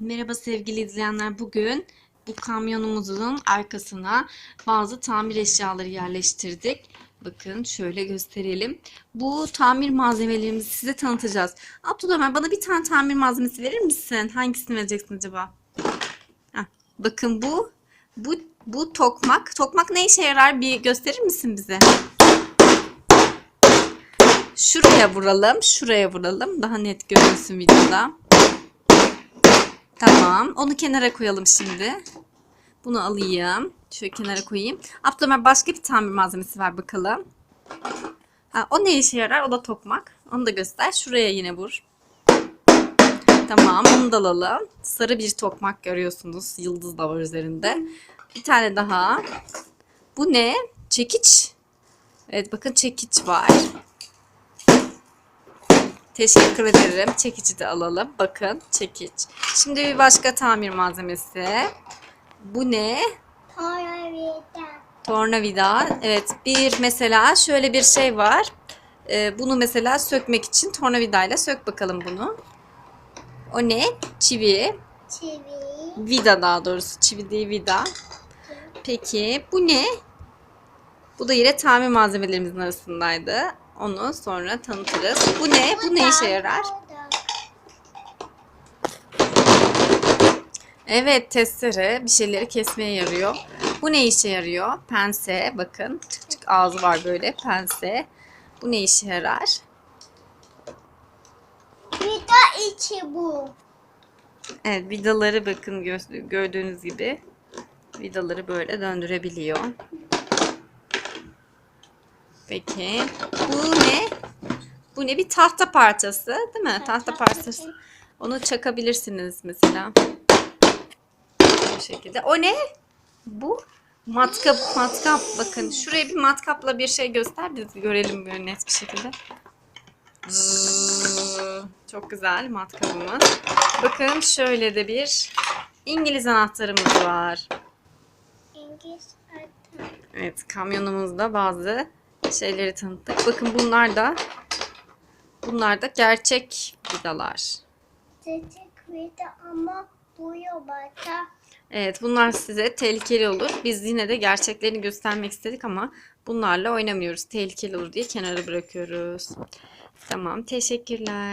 Merhaba sevgili izleyenler. Bugün bu kamyonumuzun arkasına bazı tamir eşyaları yerleştirdik. Bakın şöyle gösterelim. Bu tamir malzemelerimizi size tanıtacağız. Abdülhamir bana bir tane tamir malzemesi verir misin? Hangisini vereceksin acaba? Heh, bakın bu bu bu tokmak. Tokmak ne işe yarar? Bir gösterir misin bize? Şuraya vuralım, şuraya vuralım. Daha net görünsün videoda. Tamam. Onu kenara koyalım şimdi. Bunu alayım. Şöyle kenara koyayım. Abdülhamir başka bir tamir malzemesi ver bakalım. Ha, o ne işe yarar? O da tokmak. Onu da göster. Şuraya yine vur. Tamam. Onu da alalım. Sarı bir tokmak görüyorsunuz. Yıldız da var üzerinde. Bir tane daha. Bu ne? Çekiç. Evet bakın çekiç var. Teşekkür ederim. Çekici de alalım. Bakın çekiç. Şimdi bir başka tamir malzemesi. Bu ne? Tornavida. Tornavida. Evet bir mesela şöyle bir şey var. Ee, bunu mesela sökmek için tornavidayla sök bakalım bunu. O ne? Çivi. Çivi. Vida daha doğrusu. Çivi değil vida. Peki bu ne? Bu da yine tamir malzemelerimizin arasındaydı. Onu sonra tanıtırız. Bu ne? Bu ne işe yarar? Evet testere bir şeyleri kesmeye yarıyor. Bu ne işe yarıyor? Pense bakın. Çık çık ağzı var böyle pense. Bu ne işe yarar? Vida içi bu. Evet vidaları bakın gö- gördüğünüz gibi vidaları böyle döndürebiliyor. Peki bu ne? Bu ne? Bir tahta parçası değil mi? Tahta parçası. Onu çakabilirsiniz mesela. Bu şekilde. O ne? Bu matkap matkap bakın şuraya bir matkapla bir şey göster biz görelim böyle net bir şekilde. Çok güzel matkabımız. Bakın şöyle de bir İngiliz anahtarımız var. İngiliz adı. Evet kamyonumuzda bazı şeyleri tanıttık. Bakın bunlar da bunlar da gerçek vidalar. Tetik vida ama bu yobata. Evet bunlar size tehlikeli olur. Biz yine de gerçeklerini göstermek istedik ama bunlarla oynamıyoruz. Tehlikeli olur diye kenara bırakıyoruz. Tamam teşekkürler.